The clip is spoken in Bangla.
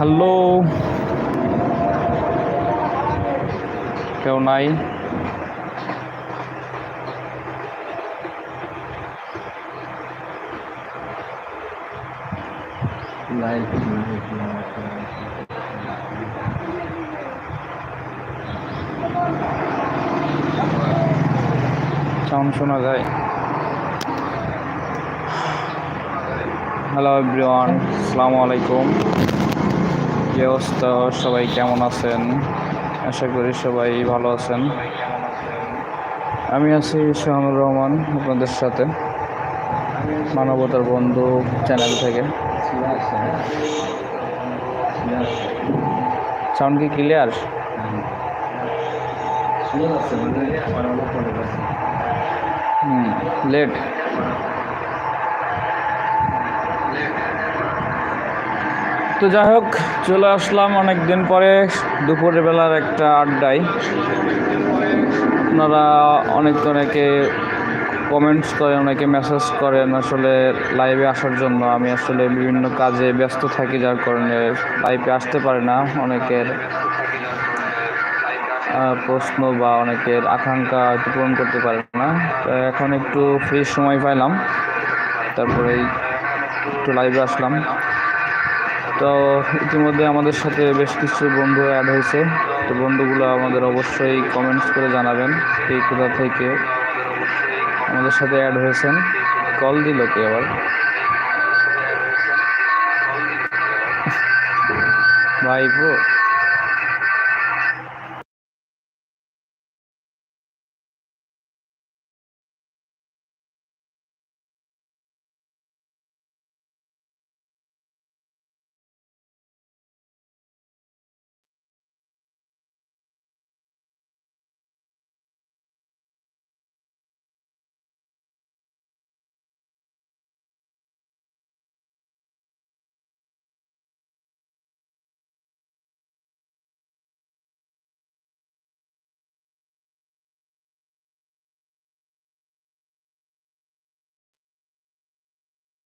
হ্যালো। কেউ নাই। লাইক সাউন্ড শোনা যায়। হ্যালো এভরিওয়ান আসসালামু আলাইকুম। কি অবস্থা? সবাই কেমন আছেন? আশা করি সবাই ভালো আছেন। আমি আছি শাহানুর রহমান আপনাদের সাথে, মানবতার বন্ধু চ্যানেল থেকে। সাউন্ড কি ক্লিয়ার হুম লেট তো যাই হোক, চলে আসলাম অনেক দিন পরে দুপুরের বেলার একটা আড্ডায়। আপনারা অনেক অনেকে কমেন্টস করেন, অনেকে মেসেজ করেন আসলে লাইভে আসার জন্য। আমি আসলে বিভিন্ন কাজে ব্যস্ত থাকি, যার কারণে লাইভে আসতে পারে না। অনেকের প্রশ্ন বা অনেকের আকাঙ্ক্ষা পূরণ করতে পারে না। তো এখন একটু ফ্রি সময় পাইলাম। তারপরেই একটু লাইভে আসলাম। তো ইতিমধ্যে আমাদের সাথে বেশ কিছু বন্ধু অ্যাড হয়েছে। তো বন্ধুগুলো আমাদের অবশ্যই কমেন্টস করে জানাবেন এই কোথা থেকে আমাদের সাথে অ্যাড হয়েছেন। কল দিল কে আবার? ভাইপো?